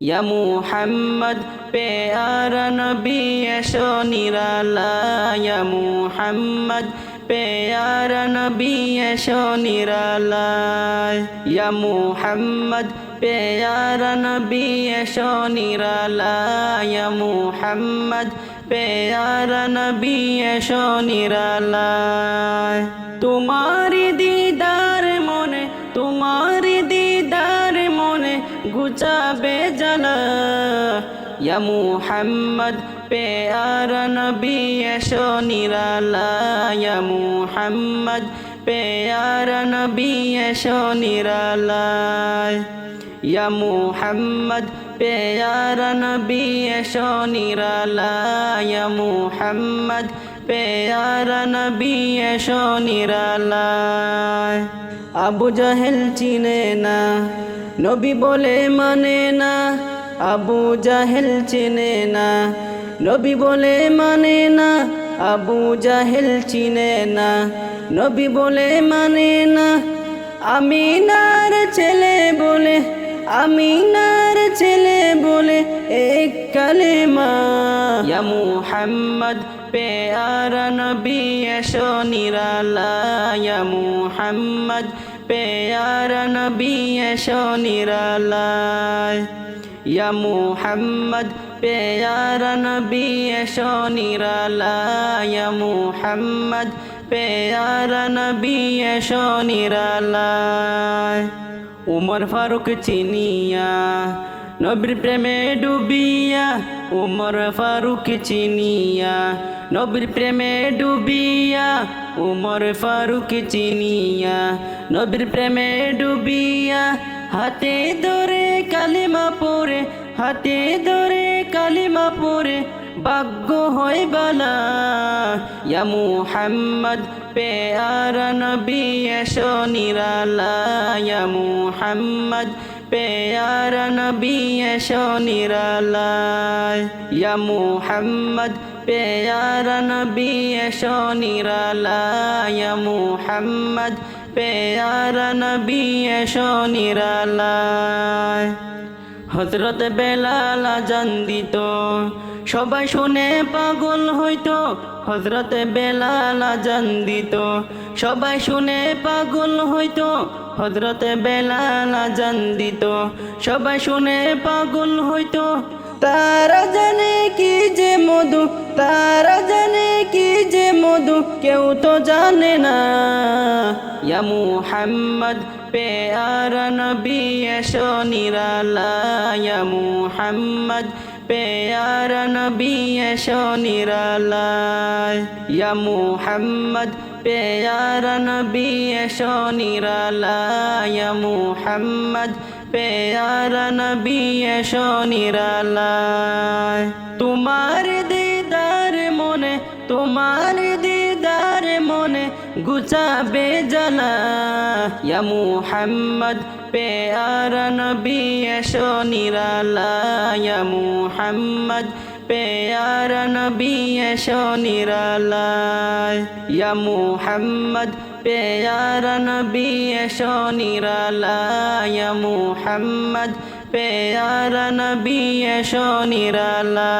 ইয়া মুহাম্মদ পেয়ারা নবী এসো নিরালা। ইয়া মুহাম্মদ পেয়ারা নবী এসো নিরালা। ইয়া মুহাম্মদ পেয়ারা নবী এসো নিরালা। ইয়া মুহাম্মদ পেয়ারা নবী এসো নিরালা। তোমারি দিদার গুচাবে জানা। ইয়া মুহাম্মদ পেয়ারা নবী এসো নিরালা। ইয়া মুহাম্মদ পেয়ারা নবী এসো নিরালা। ইয়া মুহাম্মদ পেয়ারা নবী এসো নিরালা। মুহাম্মদ পেয়ারা নবী এসো নিরালা। আবু জাহেল চিনে না নবী বলে মানে না, আবু জাহেল চিনে না। নবী বলে মানে না, আবু জাহেল চিনে না। নবী বলে মানে না, আমিনার ছেলে বলে, আমিনার ছেলে বলে এক কালেমা। ইয়া মুহাম্মদ, পেয়ারা নবী এসো নিরালা। ইয়া মুহাম্মদ পেয়ারা নবী এসো নিরালা ইয়া মুহাম্মদ পেয়ারা নবী এসো নিরালা ইয়া মুহাম্মদ পেয়ারা নবী এসো নিরালায় উমর ফারুক চিনিয়া নবীর প্রেমে ডুবিয়া, উমর ফারুক চিনিয়া। নবীর প্রেমে ডুবিয়া, উমর ফারুক চিনিয়া। নবীর প্রেমে ডুবিয়া, হাতে ধরে কালিমা পরে হাতে ধরে কালিমা পরে ভাগ্য হয় বালা। ইয়া মুহাম্মদ, পেয়ারা নবী এসো নিরালা। ইয়া পেয়ারা নবী এসো নিরালা ইয়া মুহাম্মদ পেয়ারা নবী এসো নিরালা ইয়া মুহাম্মদ পেয়ারা নবী এসো নিরালা হজরত বেলাল আজান দিত সবাই শুনে পাগল হইতো হজরত বেলাল আজান দিত সবাই শুনে পাগল হইতো হজরত বেলাল আজান দিত সবাই শুনে পাগল হইতো, তারা জানে কি যে মধু, তারা জানে যে মধু কেউ তো জানে না। ইয়া মুহাম্মদ, পেয়ারা নবী এসো নিরালা। ইয়া মুহাম্মদ, পেয়ারা নবী এসো নিরালা। ইয়া মুহাম্মদ, পেয়ারা নবী এসো নিরালা। ইয়া মুহাম্মদ, পেয়ারা নবী এসো নিরালা। তোমার তোমার দিদার মনে গুচাবে জানা। ইয়া মুহাম্মদ, পেয়ারা নবী এসো নিরালা। ইয়া মুহাম্মদ, পেয়ারা নবী এসো নিরালা। ইয়া মুহাম্মদ, পেয়ারা নবী এসো নিরালা। ইয়া মুহাম্মদ, পেয়ারা নবী এসো নিরালা।